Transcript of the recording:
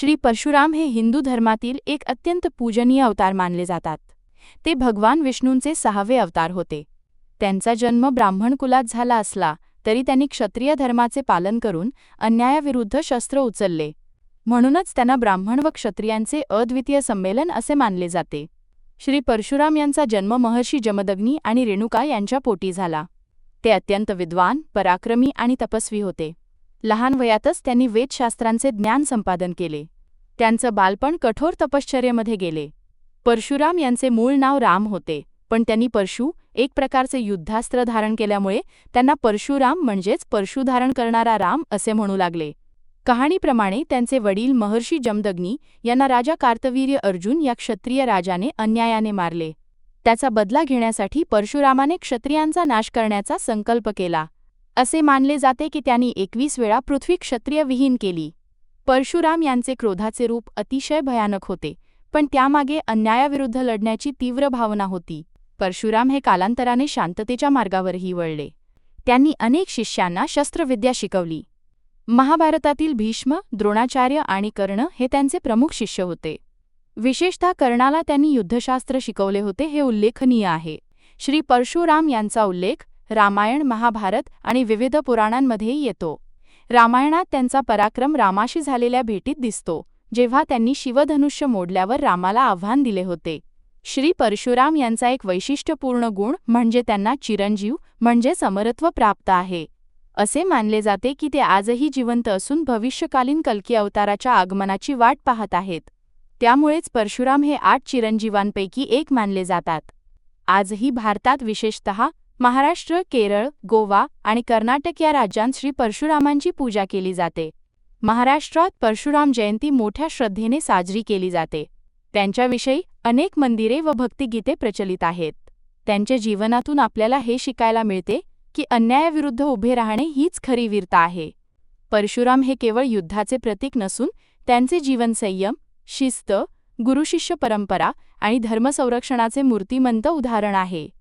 श्री परशुराम हे हिंदू धर्मातील एक अत्यंत पूजनीय अवतार मानले जातात. ते भगवान विष्णूंचे सहावे अवतार होते. त्यांचा जन्म ब्राह्मण कुलात झाला असला तरी त्यांनी क्षत्रिय धर्माचे पालन करून अन्यायाविरुद्ध शस्त्र उचलले. म्हणूनच त्यांना ब्राह्मण व क्षत्रियांचे अद्वितीय संमेलन असे मानले जाते. श्री परशुराम यांचा जन्म महर्षी जमदग्नी आणि रेणुका यांच्या पोटी झाला. ते अत्यंत विद्वान पराक्रमी आणि तपस्वी होते. लहान वयातच त्यांनी वेदशास्त्रांचे ज्ञान संपादन केले. त्यांचं बालपण कठोर तपश्चर्येमध्ये गेले. परशुराम यांचे मूळ नाव राम होते पण त्यांनी परशु एक प्रकारचे युद्धास्त्र धारण केल्यामुळे त्यांना परशुराम म्हणजेच परशु धारण करणारा राम असे म्हणू लागले. कहाणीप्रमाणे त्यांचे वडील महर्षी जमदग्नी यांना राजा कार्तवीर्य अर्जुन या क्षत्रिय राजाने अन्यायाने मारले. त्याचा बदला घेण्यासाठी परशुरामाने क्षत्रियांचा नाश करण्याचा संकल्प केला. असे मानले जाते की त्यांनी एकवीस वेळा पृथ्वी क्षत्रियविहीन केली. परशुराम यांचे क्रोधाचे रूप अतिशय भयानक होते पण त्यामागे अन्यायाविरुद्ध लढण्याची तीव्र भावना होती. परशुराम हे कालांतराने शांततेच्या मार्गावरही वळले. त्यांनी अनेक शिष्यांना शस्त्रविद्या शिकवली. महाभारतातील भीष्म द्रोणाचार्य आणि कर्ण हे त्यांचे प्रमुख शिष्य होते. विशेषतः कर्णाला त्यांनी युद्धशास्त्र शिकवले होते हे उल्लेखनीय आहे. श्री परशुराम यांचा उल्लेख रामायण महाभारत आणि विविध पुराणांमध्येही येतो. रामायणात त्यांचा पराक्रम रामाशी झालेल्या भेटीत दिसतो जेव्हा त्यांनी शिवधनुष्य मोडल्यावर रामाला आव्हान दिले होते. श्री परशुराम यांचा एक वैशिष्ट्यपूर्ण गुण म्हणजे त्यांना चिरंजीव म्हणजे समरत्व प्राप्त आहे. असे मानले जाते की ते आजही जिवंत असून भविष्यकालीन कल्की अवताराच्या आगमनाची वाट पाहत आहेत. त्यामुळेच परशुराम हे आठ चिरंजीवांपैकी एक मानले जातात. आजही भारतात विशेषतः महाराष्ट्र केरळ गोवा आणि कर्नाटक या राज्यांत श्री परशुरामांची पूजा केली जाते. महाराष्ट्रात परशुराम जयंती मोठ्या श्रद्धेने साजरी केली जाते. त्यांच्याविषयी अनेक मंदिरे व भक्तिगीते प्रचलित आहेत. त्यांच्या जीवनातून आपल्याला हे शिकायला मिळते की अन्यायाविरुद्ध उभे राहणे हीच खरी वीरता आहे. परशुराम हे केवळ युद्धाचे प्रतीक नसून त्यांचे जीवन संयम शिस्त गुरुशिष्य परंपरा आणि धर्मसंरक्षणाचे मूर्तिमंत उदाहरण आहे.